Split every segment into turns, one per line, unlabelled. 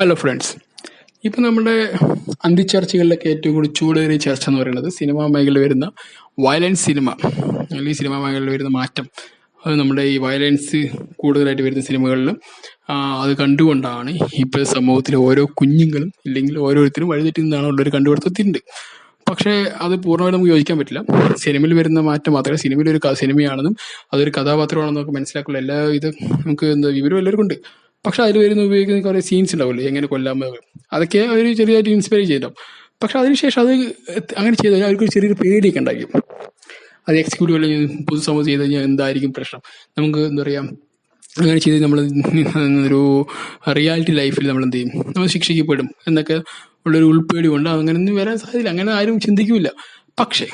Hello friends ഇപ്പം നമ്മുടെ അന്തിച്ചർച്ചകളിലൊക്കെ ഏറ്റവും കൂടുതൽ ചൂടേറിയ ചർച്ച എന്ന് പറയുന്നത് സിനിമാ മേഖലയിൽ വരുന്ന വയലൻസ് സിനിമ അല്ലെങ്കിൽ സിനിമാ മേഖലയിൽ വരുന്ന മാറ്റം. അത് നമ്മുടെ ഈ വയലൻസ് കൂടുതലായിട്ട് വരുന്ന സിനിമകളിൽ അത് കണ്ടുകൊണ്ടാണ് ഇപ്പോൾ സമൂഹത്തിലെ ഓരോ കുഞ്ഞുങ്ങളും ഇല്ലെങ്കിൽ ഓരോരുത്തരും വഴിതെറ്റുന്നതാണ് ഉള്ളൊരു കണ്ടുപിടുത്തത്തിന്റെ പക്ഷേ അത് പൂർണമായിട്ട് നമുക്ക് യോജിക്കാൻ പറ്റില്ല. സിനിമയിൽ വരുന്ന മാറ്റം മാത്രമേ സിനിമയിൽ ഒരു സിനിമയാണെന്നും അതൊരു കഥാപാത്രമാണെന്നും നമുക്ക് മനസ്സിലാക്കുള്ള എല്ലാ ഇത് നമുക്ക് എന്താ വിവരം എല്ലാവർക്കും ഉണ്ട്. പക്ഷെ അതിൽ വരുന്ന ഉപയോഗിക്കുന്ന കുറേ സീൻസ് ഉണ്ടാവില്ലേ എങ്ങനെ കൊല്ലാൻ അതൊക്കെ അവർ ചെറിയതായിട്ട് ഇൻസ്പയർ ചെയ്തിട്ടുണ്ടാവും പക്ഷെ അതിനുശേഷം അത് അങ്ങനെ ചെയ്ത് കഴിഞ്ഞാൽ അവർക്ക് ചെറിയൊരു പേടിയൊക്കെ ഉണ്ടാക്കി അത് എക്സിക്യൂട്ടീവ് അല്ലെങ്കിൽ പൊതുസമൂഹം ചെയ്ത് കഴിഞ്ഞാൽ എന്തായിരിക്കും പ്രശ്നം? നമുക്ക് എന്താ പറയുക അങ്ങനെ ചെയ്ത് നമ്മൾ ഒരു റിയാലിറ്റി ലൈഫിൽ നമ്മൾ എന്ത് ചെയ്യും? നമ്മൾ ശിക്ഷിക്കപ്പെടും. എന്നൊക്കെ ഉള്ളൊരു ഉൾപ്പേടി കൊണ്ട് അങ്ങനെ ഒന്നും വരാൻ സാധ്യത അങ്ങനെ ആരും ചിന്തിക്കില്ല. പക്ഷേ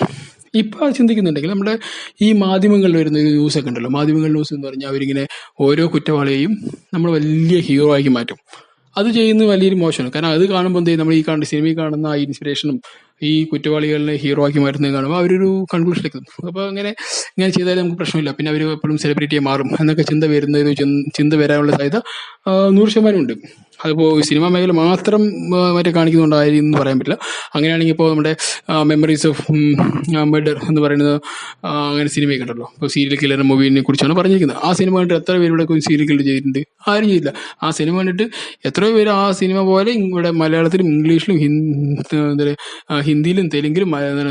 ഇപ്പോൾ അത് ചിന്തിക്കുന്നുണ്ടെങ്കിൽ നമ്മുടെ ഈ മാധ്യമങ്ങളിൽ വരുന്ന ഒരു ന്യൂസ് ഒക്കെ ഉണ്ടല്ലോ. മാധ്യമങ്ങൾ ന്യൂസ് എന്ന് പറഞ്ഞാൽ അവരിങ്ങനെ ഓരോ കുറ്റവാളിയെയും നമ്മൾ വലിയ ഹീറോ ആക്കി മാറ്റും. അത് ചെയ്യുന്നത് വലിയൊരു മോശമാണ്. കാരണം അത് കാണുമ്പോൾ എന്ത് നമ്മൾ ഈ കാണുന്ന സിനിമയിൽ കാണുന്ന ആ ഇൻസ്പിറേഷനും ഈ കുറ്റവാളികളെ ഹീറോ ആക്കി മാറ്റുന്നത് കാണുമ്പോൾ അവരൊരു കൺക്ലൂഷനിലേക്ക് അപ്പോൾ അങ്ങനെ ഇങ്ങനെ ചെയ്താലും നമുക്ക് പ്രശ്നമില്ല. പിന്നെ അവർ എപ്പോഴും സെലിബ്രിറ്റിയെ മാറും എന്നൊക്കെ ചിന്ത വരുന്ന ഒരു ചിന്ത വരാനുള്ള സാധ്യത നൂറ് ശതമാനം ഉണ്ട്. അതിപ്പോൾ സിനിമാ മേഖല മാത്രം മറ്റേ കാണിക്കുന്നുണ്ടായിരുന്നു പറയാൻ പറ്റില്ല. അങ്ങനെയാണെങ്കിൽ ഇപ്പോൾ നമ്മുടെ മെമ്മറീസ് ഓഫ് മർഡർ എന്ന് പറയുന്നത് അങ്ങനെ സിനിമയൊക്കെ ഉണ്ടല്ലോ ഇപ്പോൾ സീരിയൽ കില്ലർ മൂവിനെ കുറിച്ചാണ് പറഞ്ഞിരിക്കുന്നത്. ആ സിനിമ കണ്ടിട്ട് എത്ര പേര് ഇവിടെ സീരിയൽ കില്ലർ ചെയ്തിട്ടുണ്ട്? ആരും ചെയ്തില്ല. ആ സിനിമ കണ്ടിട്ട് എത്രയോ പേര് ആ സിനിമ പോലെ ഇവിടെ മലയാളത്തിലും ഇംഗ്ലീഷിലും ഹിന്ദി എന്താ ഹിന്ദിയിലും തെലുങ്കിലും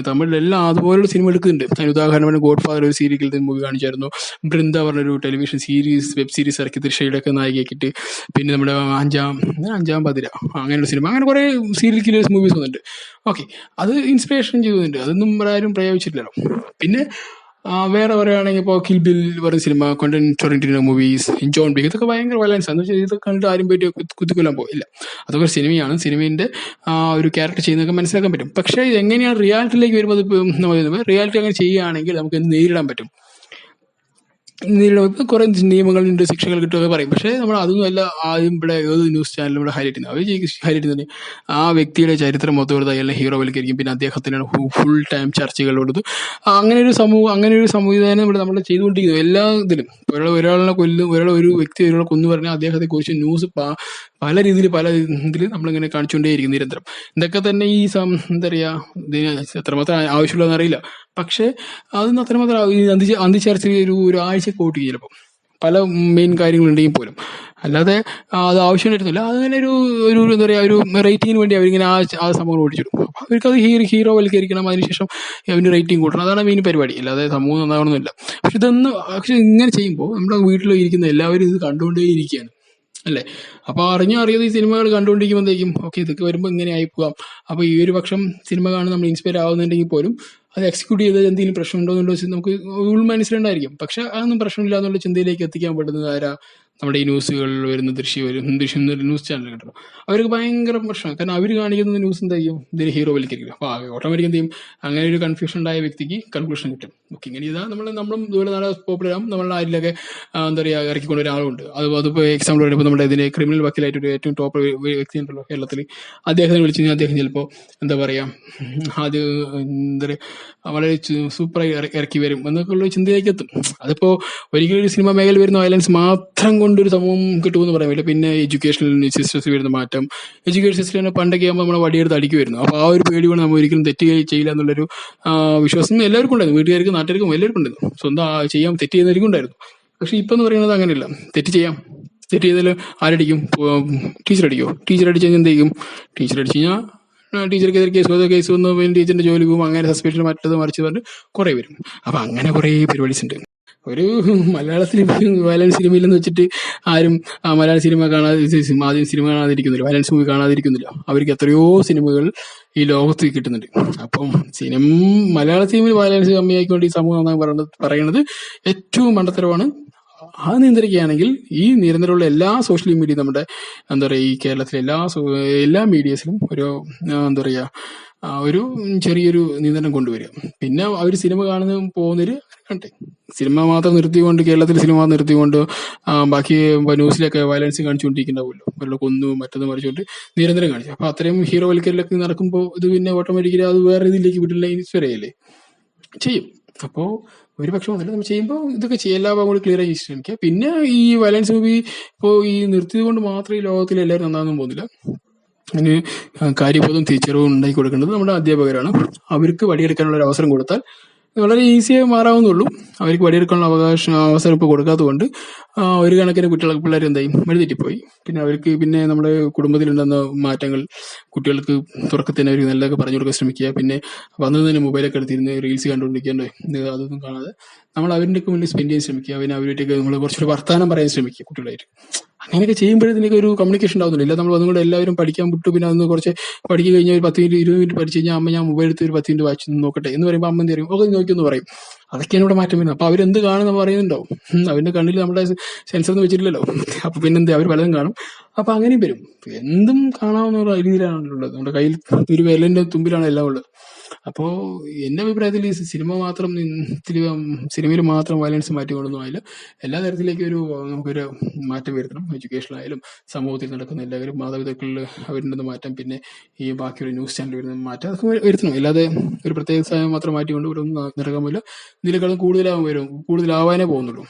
തമിഴിലെല്ലാം അതുപോലുള്ള സിനിമ എടുക്കുന്നുണ്ട്. അതിന് ഉദാഹരണമാണ് ഗോഡ് ഫാദർ ഒരു സീരിയൽ കില്ലർ മൂവി കാണിച്ചായിരുന്നു. ബൃന്ദ പറഞ്ഞൊരു ടെലിവിഷൻ സീരീസ് വെബ് സീരീസ് ഇറക്കി തൃശ്ശയിലൊക്കെ നായികയാക്കിയിട്ട്. പിന്നെ നമ്മുടെ അഞ്ചാം അഞ്ചാം പതിര അങ്ങനെയുള്ള സിനിമ അങ്ങനെ കുറേ സീരിയൽ കില്ലേഴ്സ് മൂവീസ് വന്നിട്ടുണ്ട്. ഓക്കെ അത് ഇൻസ്പിറേഷൻ ചെയ്തിട്ടുണ്ട് അതൊന്നും ആരും പ്രയോഗിച്ചിട്ടില്ലല്ലോ. പിന്നെ വേറെ പറയുകയാണെങ്കിൽ ഇപ്പോൾ കിൽ ബിൽ പറയുന്ന cinema Quentin Tarantino movies John Wick ഇതൊക്കെ ഭയങ്കര വയലൻസ് എന്ന് വെച്ചാൽ ഇതൊക്കെ കണ്ടിട്ട് ആരും പോയിട്ട് കുത്തിക്കൊല്ലാൻ പോയില്ല അതൊക്കെ ഒരു സിനിമയാണ് സിനിമേന്റെ ഒരു ക്യാരക്ടർ ചെയ്യുന്നതൊക്കെ മനസ്സിലാക്കാൻ പറ്റും. പക്ഷേ ഇത് എങ്ങനെയാണ് റിയാലിറ്റിയിലേക്ക് വരുമ്പോൾ നമ്മൾ റിയാലിറ്റി അങ്ങനെ ചെയ്യുകയാണെങ്കിൽ നമുക്ക് എന്ത് നേരിടാൻ പറ്റും? ഇപ്പം കുറേ നിയമങ്ങളുണ്ട് ശിക്ഷകൾ കിട്ടുമൊക്കെ പറയും. പക്ഷേ നമ്മൾ അതൊന്നും അല്ല ആദ്യം ഇവിടെ ഏത് ന്യൂസ് ചാനലും ഇവിടെ ഹൈലൈറ്റ് ചെയ്യുന്നത്. അവർ ഹൈലൈറ്റ് ചെയ്യുന്നത് ആ വ്യക്തിയുടെ ചരിത്രം മൊത്തം എടുത്ത് അയാളെ ഹീറോ വൽക്കരിക്കും. പിന്നെ അദ്ദേഹത്തിനാണ് ഫുൾ ടൈം ചർച്ചകൾ കൊടുത്ത്. അങ്ങനെ ഒരു സമൂഹം അങ്ങനെ ഒരു സംവിധാനം ഇവിടെ നമ്മൾ ചെയ്തുകൊണ്ടിരിക്കുന്നു. എല്ലാ ഇതിലും. ഒരാൾ ഒരാളിനെ കൊല്ലും ഒരാൾ ഒരു വ്യക്തി ഒരാളെ കൊന്നു പറഞ്ഞാൽ അദ്ദേഹത്തെ കുറിച്ച് ന്യൂസ് പല രീതിയിൽ പല ഇതിൽ നമ്മളിങ്ങനെ കാണിച്ചുകൊണ്ടേയിരിക്കും നിരന്തരം. ഇതൊക്കെ തന്നെ ഈ എന്താ പറയുക ഇതിന് എത്രമാത്രം ആവശ്യമുള്ളതെന്ന് അറിയില്ല. പക്ഷേ അതൊന്നും അത്രമാത്രം അന്തി അന്തിച്ചർച്ച ഒരു ഒരാഴ്ച കൂട്ടി ചിലപ്പോൾ പല മെയിൻ കാര്യങ്ങളുണ്ടെങ്കിൽ പോലും. അല്ലാതെ അത് ആവശ്യം വരുന്നില്ല അതങ്ങനെ ഒരു ഒരു എന്താ പറയുക ഒരു റേറ്റിങ്ങിന് വേണ്ടി അവരിങ്ങനെ ആ ആ സംഭവം ഓടിച്ചിടും. അപ്പോൾ അവർക്ക് അത് ഹീറോ ഹീറോ വൽക്കരിക്കണം അതിനുശേഷം അവന്റെ റേറ്റിംഗ് കൂട്ടണം. അതാണ് മെയിൻ പരിപാടി. അല്ലാതെ സമൂഹം നന്നാവണമെന്നില്ല. പക്ഷെ ഇതൊന്നും പക്ഷെ ഇങ്ങനെ ചെയ്യുമ്പോൾ നമ്മുടെ വീട്ടിൽ ഇരിക്കുന്ന എല്ലാവരും ഇത് കണ്ടുകൊണ്ടേ ഇരിക്കുകയാണ് അല്ലേ? അപ്പോൾ അറിഞ്ഞോ അറിയാതെ ഈ സിനിമകൾ കണ്ടുകൊണ്ടിരിക്കുമ്പോഴത്തേക്കും ഓക്കെ ഇതൊക്കെ വരുമ്പോൾ ഇങ്ങനെ ആയി പോകാം അപ്പോൾ ഈ ഒരു പക്ഷം സിനിമ കാണുന്ന നമ്മൾ ഇൻസ്പയർ ആവുന്നുണ്ടെങ്കിൽ പോലും അത് എക്സിക്യൂട്ട് ചെയ്ത് എന്തെങ്കിലും പ്രശ്നമുണ്ടോ എന്നുള്ള നമുക്ക് ഉൾ മനസ്സിലുണ്ടായിരിക്കും. പക്ഷെ അതൊന്നും പ്രശ്നമില്ല എന്നുള്ള ചിന്തയിലേക്ക് എത്തിക്കാൻ പറ്റുന്നത് ആരാ? നമ്മുടെ ഈ ന്യൂസുകളിൽ വരുന്ന ദൃശ്യം വരും ദൃശ്യം ന്യൂസ് ചാനൽ കണ്ടല്ലോ. അവർക്ക് ഭയങ്കര പ്രശ്നമാണ്. കാരണം അവർ കാണിക്കുന്ന ന്യൂസ് എന്താ ചെയ്യും? ഇതിന് ഹീറോ വലിക്കരിക്കും അപ്പോൾ ഓട്ടോമാറ്റിക് എന്ത് ചെയ്യും? അങ്ങനെ ഒരു കൺഫ്യൂഷൻ ഉണ്ടായ വ്യക്തിക്ക് കൺക്ലൂഷൻ കിട്ടും. ഓക്കെ ഇങ്ങനെ ഇതാ നമ്മൾ നമ്മളും ഇതുപോലെ നല്ല പോപ്പുലർ ആകും നമ്മളുടെ ആരിലൊക്കെ എന്താ പറയുക ഇറക്കിക്കൊണ്ട് ഒരാളുണ്ട്. അത് അതിപ്പോൾ എക്സാമ്പിൾ പറയുമ്പോൾ നമ്മുടെ ഇതിന് ക്രിമിനൽ വക്കീലായിട്ട് ഒരു ഏറ്റവും ടോപ്പ് വ്യക്തി ഉണ്ടല്ലോ കേരളത്തിൽ അദ്ദേഹത്തിനെ വിളിച്ചു കഴിഞ്ഞാൽ അദ്ദേഹം ചിലപ്പോൾ എന്താ പറയുക അത് എന്താ പറയുക വളരെ സൂപ്പറായി ഇറക്കി വരും എന്നൊക്കെയുള്ള ചിന്തയിലേക്ക് എത്തും. അതിപ്പോൾ ഒരിക്കലും ഒരു സിനിമ മേഖല വരുന്ന വയലൻസ് മാത്രം കൊണ്ടൊരു സമൂഹം കിട്ടുമെന്ന് പറയാൻ പറ്റില്ല. പിന്നെ എഡ്യൂക്കേഷണൽ സിസ്റ്റത്തിൽ വരുന്ന മാറ്റം. എഡ്യൂക്കേഷൻ സിസ്റ്റം പണ്ടൊക്കെ ആകുമ്പോൾ നമ്മളെ വടിയെടുത്ത് അടിക്കുമായിരുന്നു അപ്പോൾ ആ ഒരു പേടി കൊണ്ട് നമ്മൾ ഒരിക്കലും തെറ്റ് ചെയ്യില്ല എന്നുള്ളൊരു വിശ്വാസം എല്ലാവർക്കും ഉണ്ടായിരുന്നു. വീട്ടുകാർക്കും നാട്ടുകാർക്കും എല്ലാവർക്കും ഉണ്ടായിരുന്നു. സ്വന്തം ചെയ്യാം തെറ്റ് ചെയ്യുന്നവർക്കും ഉണ്ടായിരുന്നു. പക്ഷേ ഇപ്പം എന്ന് പറയുന്നത് അങ്ങനെയല്ല. തെറ്റ് ചെയ്യാം. തെറ്റ് ചെയ്താൽ ആരടിക്കും? ടീച്ചർ അടിക്കോ? ടീച്ചർ അടിച്ചു കഴിഞ്ഞാൽ എന്ത് ചെയ്യും? ടീച്ചർ അടിച്ചു കഴിഞ്ഞാൽ ടീച്ചർക്കെതിരെ കേസ് വന്ന. കേസ് വന്നു. പിന്നെ ടീച്ചറിന്റെ ജോലി പോകും. അങ്ങനെ സസ്പെൻഷൻ മറ്റത് മറിച്ച് പറഞ്ഞ് കുറേ വരും. അപ്പം അങ്ങനെ കുറേ പരിപാടീസ് ഉണ്ട്. ഒരു മലയാള സിനിമ വയലൻസ് സിനിമയിലെന്ന് വെച്ചിട്ട് ആരും മലയാള സിനിമ കാണാതെ ആദ്യം സിനിമ കാണാതിരിക്കുന്നില്ല. വയലൻസ് മൂവി കാണാതിരിക്കുന്നില്ല. അവർക്ക് എത്രയോ സിനിമകൾ ഈ ലോകത്ത് കിട്ടുന്നുണ്ട്. അപ്പം സിനിമ മലയാള സിനിമയിൽ വയലൻസ് കമ്മിയായിക്കൊണ്ട് ഈ സമൂഹം പറയുന്നത് പറയുന്നത് ഏറ്റവും മണ്ടത്തരമാണ് അത് നിയന്ത്രിക്കുകയാണെങ്കിൽ ഈ നിരന്തരമുള്ള എല്ലാ സോഷ്യൽ മീഡിയ നമ്മുടെ എന്താ പറയുക ഈ കേരളത്തിലെ എല്ലാ എല്ലാ മീഡിയസിലും ഒരു എന്താ പറയുക ഒരു ചെറിയൊരു നിയന്ത്രണം കൊണ്ടുവരിക. പിന്നെ അവർ സിനിമ കാണുന്ന പോകുന്നൊരു കണ്ടേ. സിനിമ മാത്രം നിർത്തിക്കൊണ്ട് കേരളത്തിൽ സിനിമ നിർത്തിക്കൊണ്ട് ബാക്കി ന്യൂസിലൊക്കെ വയലൻസ് കാണിച്ചുകൊണ്ടിരിക്കുന്നുണ്ടാവുമല്ലോ. അവരുടെ കൊന്നു മറ്റത് മറിച്ചുകൊണ്ട് നിരന്തരം കാണിച്ചു. അപ്പൊ അത്രയും ഹീറോ വൽക്കരിലൊക്കെ നടക്കുമ്പോൾ ഇത് പിന്നെ ഓട്ടോമാറ്റിക്കലി അത് വേറെ ഇതിലേക്ക് വിട്ടില്ല ഇൻസ്പയർ ചെയ്യല്ലേ ചെയ്യും. അപ്പോൾ ഒരു പക്ഷെ വന്നിട്ട് നമ്മൾ ചെയ്യുമ്പോൾ ഇതൊക്കെ ചെയ്യാം. എല്ലാ ഭാഗം കൂടി ക്ലിയർ ആയി ശ്രമിക്കുക പിന്നെ ഈ വയലൻസ് മൂവി ഇപ്പോ ഈ നിർത്തിയത് കൊണ്ട് മാത്രം ഈ ലോകത്തിൽ എല്ലാവരും നന്നാകുന്നു പോകുന്നില്ല അതിന് കാര്യബോധം തിരിച്ചറിവും ഉണ്ടാക്കി കൊടുക്കേണ്ടത് നമ്മുടെ അധ്യാപകരാണ്. അവർക്ക് വടിയെടുക്കാനുള്ള ഒരു അവസരം കൊടുത്താൽ വളരെ ഈസിയായി മാറാവുന്നുള്ളൂ അവർക്ക് വടിയെടുക്കാനുള്ള അവകാശം അവസരം ഇപ്പോൾ കൊടുക്കാത്തതുകൊണ്ട് കൊണ്ട് ഒരു കണക്കിന് കുട്ടികൾ പിള്ളേർ എന്തായി? വഴിതെറ്റിപ്പോയി പിന്നെ അവർക്ക് പിന്നെ നമ്മുടെ കുടുംബത്തിലുണ്ടെന്ന മാറ്റങ്ങൾ കുട്ടികൾക്ക് തുടക്കത്തിന് അവർ നല്ലതൊക്കെ പറഞ്ഞു കൊടുക്കാൻ ശ്രമിക്കുക. പിന്നെ വന്നത് തന്നെ മൊബൈലൊക്കെ എടുത്തിരുന്ന് റീൽസ് കണ്ടുകൊണ്ടിരിക്കേണ്ടത് അതൊന്നും കാണാതെ. നമ്മൾ അവരുടെ മുന്നിൽ സ്പെൻഡ് ചെയ്യാൻ ശ്രമിക്കുക. പിന്നെ അവരുമായിട്ടൊക്കെ നമ്മൾ കുറച്ചൊരു വർത്തമാനം പറയാൻ ശ്രമിക്കുക കുട്ടികളായിട്ട്. അങ്ങനെയൊക്കെ ചെയ്യുമ്പോഴത്തേക്ക് ഒരു കമ്മ്യൂണിക്കേഷൻ ഉണ്ടാവുന്നില്ല ഇല്ല നമ്മൾ അതുകൊണ്ട് എല്ലാവരും പഠിക്കാൻ വിട്ടു. പിന്നെ അന്ന് കുറച്ച് പഠിക്കുക കഴിഞ്ഞാൽ ഒരു പത്ത് മിനിറ്റ് ഇരുപത് മിനിറ്റ് പഠിച്ചു കഴിഞ്ഞാൽ അമ്മ ഞാൻ മൊബൈൽ എടുത്ത് ഒരു പത്ത് മിനിറ്റ് വായിച്ചു നോക്കട്ടെ എന്ന് പറയുമ്പോൾ അമ്മ എന്ത് പറയും ഒക്കെ നോക്കിയെന്ന് പറയും. അതൊക്കെയാണ് ഇവിടെ മാറ്റം വരുന്നത് അപ്പോൾ അവരെന്ത് കാണുന്ന പറയുന്നുണ്ടാവും. അവരുടെ കണ്ണിൽ നമ്മുടെ സെൻസർ എന്ന് വെച്ചിട്ടില്ലല്ലോ. അപ്പോൾ പിന്നെന്ത് അവർ പലതും കാണും. അപ്പോൾ അങ്ങനെയും വരും. എന്തും കാണാവുന്ന രീതിയിലാണ് ഉള്ളത്. നമ്മുടെ കയ്യിൽ ഒരു വിരലിന്റെ തുമ്പിലാണ് എല്ലാം ഉള്ളത്. അപ്പോ എന്റെ അഭിപ്രായത്തിൽ ഈ സിനിമ മാത്രം സിനിമയിൽ മാത്രം വയലൻസ് മാറ്റിക്കൊണ്ടൊന്നും ആയില്ല. എല്ലാ തരത്തിലേക്കും ഒരു നമുക്കൊരു മാറ്റം വരുത്തണം. എഡ്യൂക്കേഷൻ ആയാലും സമൂഹത്തിൽ നടക്കുന്ന എല്ലാവരും മാതാപിതാക്കളിൽ അവരുടെ മാറ്റം പിന്നെ ഈ ബാക്കിയുള്ള ന്യൂസ് ചാനൽ വരുന്ന മാറ്റം അതൊക്കെ വരുത്തണം. അല്ലാതെ ഒരു പ്രത്യേക സമയം മാത്രം മാറ്റിക്കൊണ്ട് ഇവിടെ ഒന്നും നടക്കാൻ പറ്റില്ല. ഇതിനേക്കാളും കൂടുതലാവും വരും. കൂടുതലാവാനേ പോകുന്നുള്ളൂ.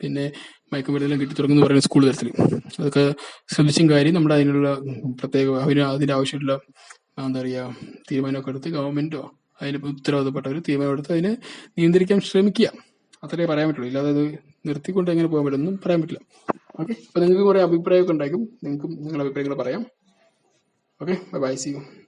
പിന്നെ മയക്കുമരുന്നെല്ലാം കിട്ടി തുടങ്ങുന്ന പറയുന്ന സ്കൂൾ തലത്തിൽ. അതൊക്കെ ശ്രദ്ധിച്ചും കാര്യം നമ്മുടെ അതിനുള്ള പ്രത്യേക അതിന് അതിന്റെ ആവശ്യമുള്ള എന്താ പറയുക തീരുമാനമൊക്കെ എടുത്ത് ഗവൺമെന്റോ അതിന് ഉത്തരവാദപ്പെട്ടവർ തീരുമാനമെടുത്ത് അതിനെ നിയന്ത്രിക്കാൻ ശ്രമിക്കുക. അത്രേ പറയാൻ പറ്റുള്ളൂ. ഇല്ലാതെ അത് നിർത്തിക്കൊണ്ട് എങ്ങനെ പോകാൻ പറ്റുമെന്നും പറയാൻ പറ്റില്ല. ഓക്കെ? അപ്പൊ നിങ്ങൾക്ക് കുറെ അഭിപ്രായമൊക്കെ ഉണ്ടായിരിക്കും. നിങ്ങൾക്കും നിങ്ങളുടെ അഭിപ്രായങ്ങൾ പറയാം. ഓക്കെ? By see U